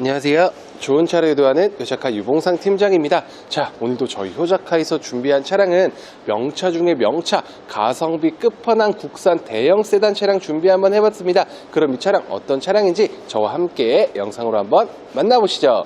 안녕하세요. 좋은 차를 유도하는 효자카 유봉상 팀장입니다. 자, 오늘도 저희 효자카에서 준비한 차량은 명차 중에 명차, 가성비 끝판왕 국산 대형 세단 차량 준비 한번 해봤습니다. 그럼 이 차량 어떤 차량인지 저와 함께 영상으로 한번 만나보시죠.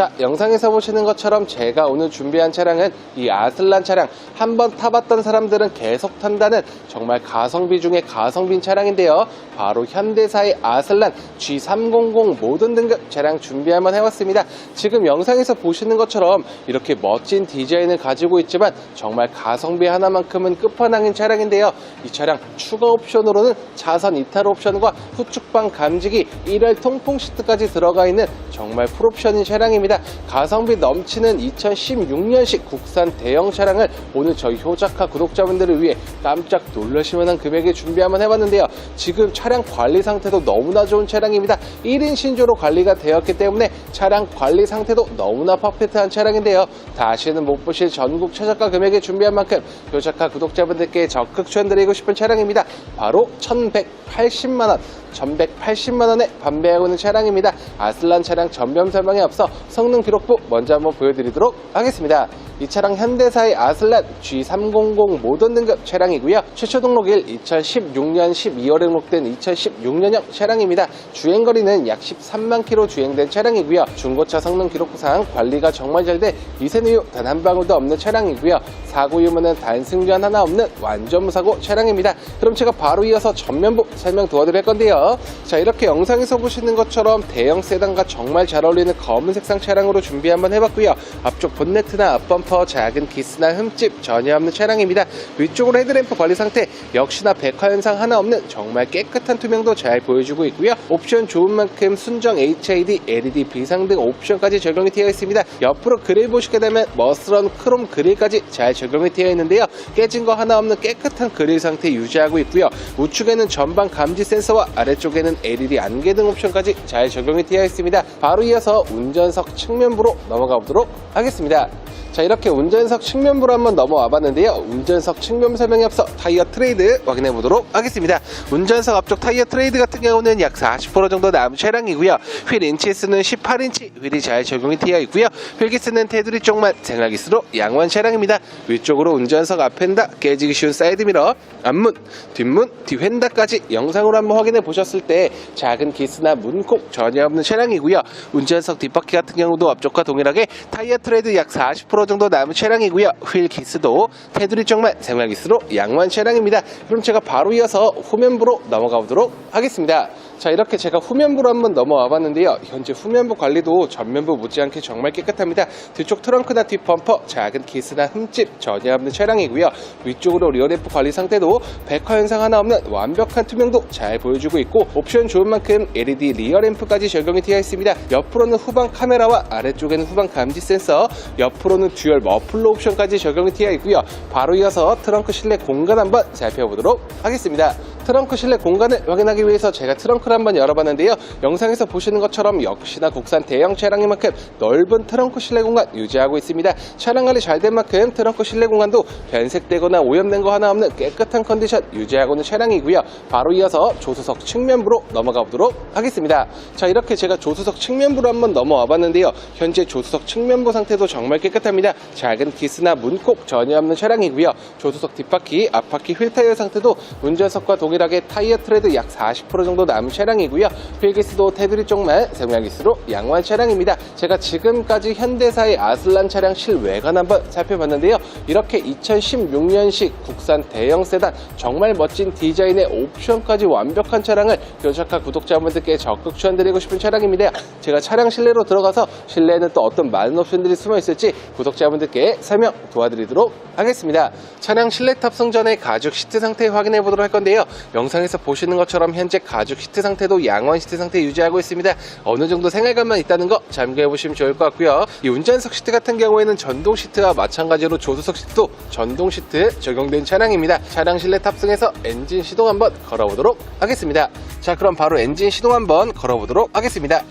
자, 영상에서 보시는 것처럼 제가 오늘 준비한 차량은 이 아슬란 차량. 한번 타봤던 사람들은 계속 탄다는 정말 가성비 중에 가성비인 차량인데요. 바로 현대사의 아슬란 G300 모든 등급 차량 준비 한번 해봤습니다. 지금 영상에서 보시는 것처럼 이렇게 멋진 디자인을 가지고 있지만 정말 가성비 하나만큼은 끝판왕인 차량인데요. 이 차량 추가 옵션으로는 차선 이탈 옵션과 후측방 감지기, 1열 통풍 시트까지 들어가 있는 정말 풀옵션인 차량입니다. 가성비 넘치는 2016년식 국산 대형 차량을 오늘 저희 효자카 구독자분들을 위해 깜짝 놀라실 만한 금액에 준비 한번 해봤는데요. 지금 차량 관리 상태도 너무나 좋은 차량입니다. 1인 신조로 관리가 되었기 때문에 차량 관리 상태도 너무나 퍼펙트한 차량인데요. 다시는 못 보실 전국 최저가 금액에 준비한 만큼 효자카 구독자분들께 적극 추천드리고 싶은 차량입니다. 바로 1180만원. 1180만원에 판매하고 있는 차량입니다. 아슬란 차량 전면 설명에 앞서 성능 기록부 먼저 한번 보여드리도록 하겠습니다. 이 차량 현대사의 아슬란 G300 모던 등급 차량이고요. 최초 등록일 2016년 12월에 등록된 2016년형 차량입니다. 주행거리는 약 13만 킬로 주행된 차량이고요. 중고차 성능 기록부상 관리가 정말 잘 돼 미세누유 단 한 방울도 없는 차량이고요. 사고 유무는 단승전 하나 없는 완전 무사고 차량입니다. 그럼 제가 바로 이어서 전면부 설명 도와드릴 건데요. 자 이렇게 영상에서 보시는 것처럼 대형 세단과 정말 잘 어울리는 검은 색상 차량으로 준비 한번 해봤고요. 앞쪽 본네트나 앞범 퍼 작은 기스나 흠집 전혀 없는 차량입니다. 위쪽으로 헤드램프 관리 상태 역시나 백화 현상 하나 없는 정말 깨끗한 투명도 잘 보여주고 있고요. 옵션 좋은 만큼 순정 HID, LED 비상 등 옵션까지 적용이 되어 있습니다. 옆으로 그릴 보시게 되면 머스런 크롬 그릴까지 잘 적용이 되어 있는데요. 깨진 거 하나 없는 깨끗한 그릴 상태 유지하고 있고요. 우측에는 전방 감지 센서와 아래쪽에는 LED 안개 등 옵션까지 잘 적용이 되어 있습니다. 바로 이어서 운전석 측면부로 넘어가 보도록 하겠습니다. 자 이렇게 운전석 측면부로 한번 넘어와 봤는데요. 운전석 측면 설명에 앞서 타이어 트레이드 확인해 보도록 하겠습니다. 운전석 앞쪽 타이어 트레이드 같은 경우는 약 40% 정도 남은 차량이고요. 휠 인치수는 18인치 휠이 잘 적용이 되어 있고요. 휠기스는 테두리 쪽만 생활기스로 양호한 차량입니다. 위쪽으로 운전석 앞엔다 깨지기 쉬운 사이드미러 앞문 뒷문 뒤휀다까지 영상으로 한번 확인해 보셨을 때 작은 기스나 문콕 전혀 없는 차량이고요. 운전석 뒷바퀴 같은 경우도 앞쪽과 동일하게 타이어 트레이드 약 40% 정도 남은 차량이고요. 휠 기스도 테두리 쪽만 생활 기스로 양호한 차량입니다. 그럼 제가 바로 이어서 후면부로 넘어가 보도록 하겠습니다. 자 이렇게 제가 후면부로 한번 넘어와 봤는데요. 현재 후면부 관리도 전면부 못지않게 정말 깨끗합니다. 뒤쪽 트렁크나 뒷범퍼 작은 기스나 흠집 전혀 없는 차량이고요. 위쪽으로 리어램프 관리 상태도 백화 현상 하나 없는 완벽한 투명도 잘 보여주고 있고 옵션 좋은 만큼 LED 리어램프까지 적용이 되어 있습니다. 옆으로는 후방 카메라와 아래쪽에는 후방 감지 센서 옆으로는 듀얼 머플러 옵션까지 적용이 되어 있고요. 바로 이어서 트렁크 실내 공간 한번 살펴보도록 하겠습니다. 트렁크 실내 공간을 확인하기 위해서 제가 트렁크를 한번 열어봤는데요. 영상에서 보시는 것처럼 역시나 국산 대형 차량인 만큼 넓은 트렁크 실내 공간 유지하고 있습니다. 차량 관리 잘 된 만큼 트렁크 실내 공간도 변색되거나 오염된 거 하나 없는 깨끗한 컨디션 유지하고 있는 차량이고요. 바로 이어서 조수석 측면부로 넘어가 보도록 하겠습니다. 자 이렇게 제가 조수석 측면부로 한번 넘어와 봤는데요. 현재 조수석 측면부 상태도 정말 깨끗합니다. 작은 기스나 문콕 전혀 없는 차량이고요. 조수석 뒷바퀴, 앞바퀴 휠 타이어 상태도 운전석과 동일 하게 타이어 트레드 약 40% 정도 남은 차량이고요. 휠기스도 테두리 쪽만 세무양기스로 양호한 차량입니다. 제가 지금까지 현대사의 아슬란 차량 실외관 한번 살펴봤는데요. 이렇게 2016년식 국산 대형 세단 정말 멋진 디자인의 옵션까지 완벽한 차량을 교차카 구독자분들께 적극 추천드리고 싶은 차량입니다. 제가 차량 실내로 들어가서 실내에는 또 어떤 많은 옵션들이 숨어 있을지 구독자분들께 설명 도와드리도록 하겠습니다. 차량 실내 탑승 전에 가죽 시트 상태 확인해 보도록 할 건데요. 영상에서 보시는 것처럼 현재 가죽 시트 상태도 양호한 시트 상태 유지하고 있습니다. 어느 정도 생활감만 있다는 거 참고해 보시면 좋을 것 같고요. 이 운전석 시트 같은 경우에는 전동 시트와 마찬가지로 조수석 시트도 전동 시트 적용된 차량입니다. 차량 실내 탑승해서 엔진 시동 한번 걸어보도록 하겠습니다. 자, 그럼 바로 엔진 시동 한번 걸어보도록 하겠습니다.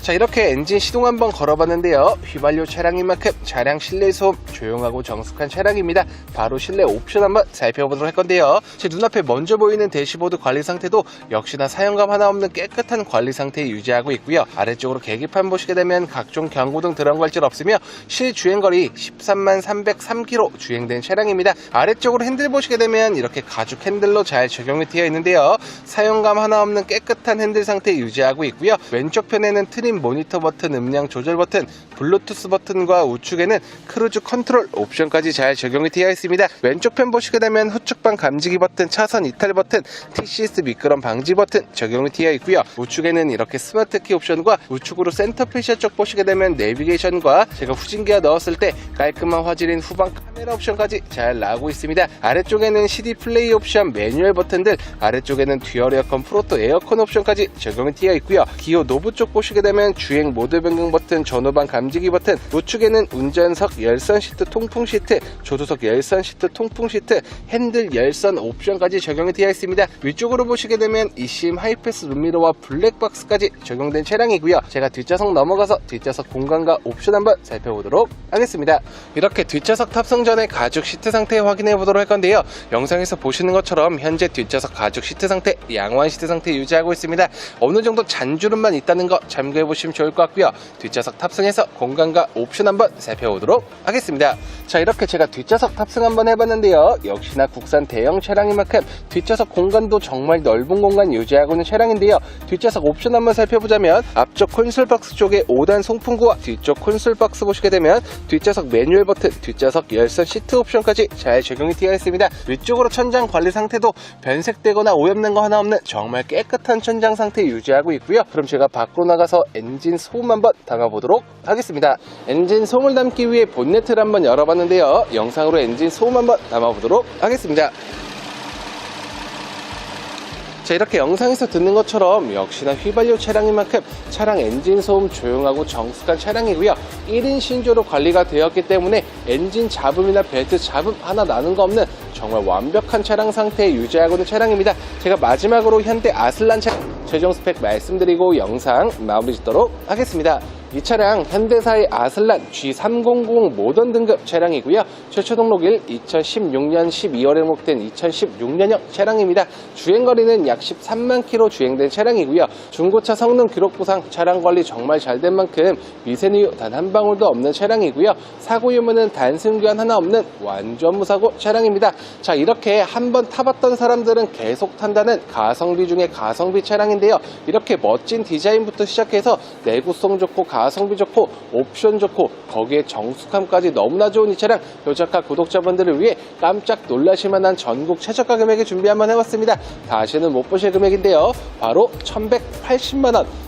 자 이렇게 엔진 시동 한번 걸어봤는데요. 휘발유 차량인 만큼 차량 실내 소음 조용하고 정숙한 차량입니다. 바로 실내 옵션 한번 살펴보도록 할 건데요. 제 눈앞에 먼저 보이는 대시보드 관리 상태도 역시나 사용감 하나 없는 깨끗한 관리 상태 유지하고 있고요. 아래쪽으로 계기판 보시게 되면 각종 경고등 드럼갈질 없으며 실주행거리 13만 303km 주행된 차량입니다. 아래쪽으로 핸들 보시게 되면 이렇게 가죽 핸들로 잘 적용이 되어 있는데요. 사용감 하나 없는 깨끗한 핸들 상태 유지하고 있고요. 왼쪽 편에는 트림 모니터 버튼 음량 조절 버튼 블루투스 버튼과 우측에는 크루즈 컨트롤 옵션까지 잘 적용이 되어 있습니다. 왼쪽 편 보시게 되면 후측방 감지기 버튼 차선 이탈 버튼 TCS 미끄럼 방지 버튼 적용이 되어 있고요. 우측에는 이렇게 스마트 키 옵션과 우측으로 센터 페시아 쪽 보시게 되면 내비게이션과 제가 후진기어 넣었을 때 깔끔한 화질인 후방 카메라 옵션까지 잘 나오고 있습니다. 아래쪽에는 CD 플레이 옵션 매뉴얼 버튼 들 아래쪽에는 듀얼 에어컨 프로토 에어컨 옵션까지 적용이 되어 있고요. 기어 노브 쪽 보시게 되면 주행 모드 변경 버튼 전후방 감지기 버튼 우측에는 운전석 열선 시트 통풍 시트 조수석 열선 시트 통풍 시트 핸들 열선 옵션까지 적용이 되어 있습니다. 위쪽으로 보시게 되면 이심 하이패스 룸미러와 블랙박스까지 적용된 차량이고요. 제가 뒷좌석 넘어가서 뒷좌석 공간과 옵션 한번 살펴보도록 하겠습니다. 이렇게 뒷좌석 탑승 전에 가죽 시트 상태 확인해 보도록 할 건데요. 영상에서 보시는 것처럼 현재 뒷좌석 가죽 시트 상태 양호한 시트 상태 유지하고 있습니다. 어느 정도 잔주름만 있다는 거 참고해 보시면 좋을 것 같고요. 뒷좌석 탑승해서 공간과 옵션 한번 살펴보도록 하겠습니다. 자 이렇게 제가 뒷좌석 탑승 한번 해봤는데요. 역시나 국산 대형 차량인 만큼 뒷좌석 공간도 정말 넓은 공간 유지하고 있는 차량인데요. 뒷좌석 옵션 한번 살펴보자면 앞쪽 콘솔 박스 쪽에 5단 송풍구와 뒤쪽 콘솔 박스 보시게 되면 뒷좌석 매뉴얼 버튼 뒷좌석 열선 시트 옵션까지 잘 적용이 되어 있습니다. 위쪽으로 천장 관리 상태도 변색되거나 오염된 거 하나 없는 정말 깨끗한 천장 상태 유지하고 있고요. 그럼 제가 밖으로 나가서 엔진 소음 한번 담아보도록 하겠습니다. 엔진 소음을 담기 위해 본네트를 한번 열어봤는데요. 영상으로 엔진 소음 한번 담아보도록 하겠습니다. 자 이렇게 영상에서 듣는 것처럼 역시나 휘발유 차량인 만큼 차량 엔진 소음 조용하고 정숙한 차량이고요. 1인 신조로 관리가 되었기 때문에 엔진 잡음이나 벨트 잡음 하나 나는 거 없는 정말 완벽한 차량 상태에 유지하고 있는 차량입니다. 제가 마지막으로 현대 아슬란 차량 최종 스펙 말씀드리고 영상 마무리 짓도록 하겠습니다 이 차량 현대사의 아슬란 G300 모던 등급 차량이고요. 최초 등록일 2016년 12월에 목된 2016년형 차량입니다. 주행거리는 약 13만 킬로 주행된 차량이고요. 중고차 성능 기록 보상 차량 관리 정말 잘 된 만큼 미세누유 단 한 방울도 없는 차량이고요. 사고 유무는 단순 교환 하나 없는 완전 무사고 차량입니다. 자 이렇게 한 번 타봤던 사람들은 계속 탄다는 가성비 중에 가성비 차량인데요. 이렇게 멋진 디자인부터 시작해서 내구성 좋고 가 성비 좋고 옵션 좋고 거기에 정숙함까지 너무나 좋은 이 차량 효자카 구독자분들을 위해 깜짝 놀라실 만한 전국 최저가 금액에 준비 한번 해봤습니다. 다시는 못 보실 금액인데요. 바로 1180만원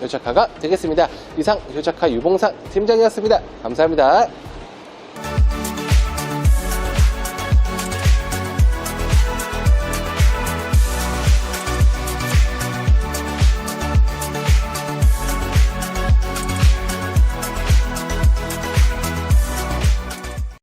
효자카가 되겠습니다. 이상 효자카 유봉상 팀장이었습니다. 감사합니다.